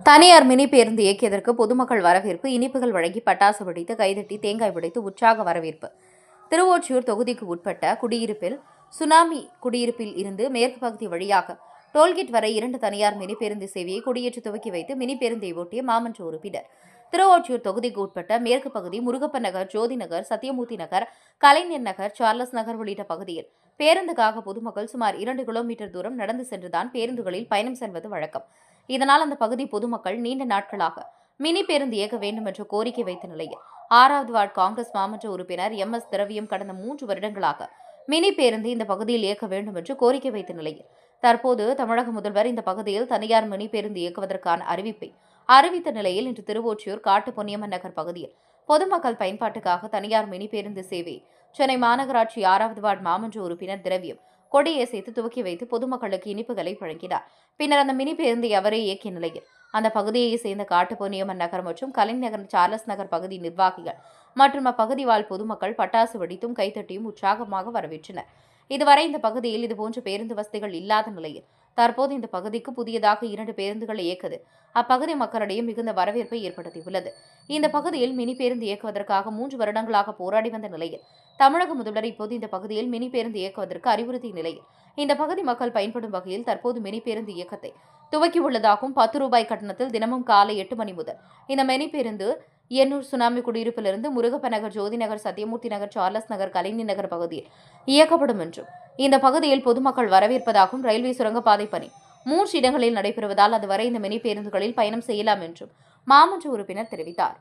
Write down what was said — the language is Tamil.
தனியார் மினி பேருந்து இயக்கியதற்கு பொதுமக்கள் வரவேற்பு இனிப்புகள் வழங்கி பட்டாசு வெடித்து கைதட்டி தேங்காய் உடைத்து உற்சாக வரவேற்பு. திருவொற்றியூர் தொகுதிக்கு உட்பட்ட குடியிருப்பில் சுனாமி குடியிருப்பில் இருந்து மேற்கு பகுதி வழியாக டோல்கேட் வரை இரண்டு தனியார் மினி பேருந்து சேவையை கொடியேற்றி துவக்கி வைத்து மினி பேருந்தை ஓட்டிய மாமன்ற உறுப்பினர் திருவொற்றியூர் தொகுதிக்கு உட்பட்ட மேற்கு பகுதி முருகப்பன் நகர் ஜோதி நகர் சத்தியமூர்த்தி நகர் கலைஞர் நகர் சார்லஸ் நகர் உள்ளிட்ட பகுதியில் பேருந்துக்காக பொதுமக்கள் சுமார் இரண்டு கிலோமீட்டர் தூரம் நடந்து சென்றுதான் பேருந்துகளில் பயணம் செல்வது வழக்கம். இதனால் அந்த பகுதி பொதுமக்கள் நீண்ட நாட்களாக மினி பேருந்து இயக்க வேண்டும் என்று கோரிக்கை வைத்த நிலையில் ஆறாவது வார்டு காங்கிரஸ் மாமன்ற உறுப்பினர் எம் எஸ் திரவியம் கடந்த மூன்று வருடங்களாக மினி பேருந்து இந்த பகுதியில் இயக்க வேண்டும் என்று கோரிக்கை வைத்த நிலையில் தற்போது தமிழக முதல்வர் இந்த பகுதியில் தனியார் மினி பேருந்து இயக்குவதற்கான அறிவிப்பை அறிவித்த நிலையில் இன்று திருவொற்றியூர் காட்டு பொன்னியம்மன் நகர் பகுதியில் பொதுமக்கள் பயன்பாட்டுக்காக தனியார் மினி பேருந்து சேவை சென்னை மாநகராட்சி ஆறாவது வார்டு மாமன்ற உறுப்பினர் திரவியம் கொடியசைத்து துவக்கி வைத்து பொதுமக்களுக்கு இனிப்புகளை வழங்கினார். பின்னர் அந்த மினி பேருந்தை அவரே இயக்கிய நிலையில் அந்த பகுதியை சேர்ந்த காட்டுப்பொன்னியம்மன் நகர் மற்றும் கலைநகர் சார்லஸ் நகர் பகுதி நிர்வாகிகள் மற்றும் அப்பகுதி வாழ் பொதுமக்கள் பட்டாசு வெடித்தும் கைத்தட்டியும் உற்சாகமாக வரவேற்றனர். இதுவரை இந்த பகுதியில் இதுபோன்ற பேருந்து வசதிகள் இல்லாத நிலையில் தற்போது இந்த பகுதிக்கு புதியதாக இரண்டு பேருந்துகள் இயக்குது. அப்பகுதி மக்களிடையே மிகுந்த வரவேற்பை ஏற்படுத்தியுள்ளது. இந்த பகுதியில் மினி பேருந்து இயக்குவதற்காக மூன்று வருடங்களாக போராடி வந்த நிலையில் தமிழக முதல்வர் இப்போது இந்த பகுதியில் மினி பேருந்து இயக்குவதற்கு அறிவுறுத்திய நிலையில் இந்த பகுதி மக்கள் பயன்படும் வகையில் தற்போது மினி பேருந்து இயக்கத்தை துவக்கியுள்ளதாகவும் பத்து ரூபாய் கட்டணத்தில் தினமும் காலை எட்டு மணி முதல் இந்த மினி பேருந்து எண்ணூர் சுனாமி குடியிருப்பிலிருந்து முருகப்ப நகர் ஜோதி நகர் சத்தியமூர்த்தி நகர் சார்லஸ் நகர் கலைஞர் நகர் பகுதியில் இயக்கப்படும் என்றும் இந்த பகுதியில் பொதுமக்கள் வரவேற்பதாகவும் ரயில்வே சுரங்கப்பாதை பணி மூன்று இடங்களில் நடைபெறுவதால் அதுவரை இந்த மினி பேருந்துகளில் பயணம் செய்யலாம் என்றும் மாமன்ற உறுப்பினர் தெரிவித்தார்.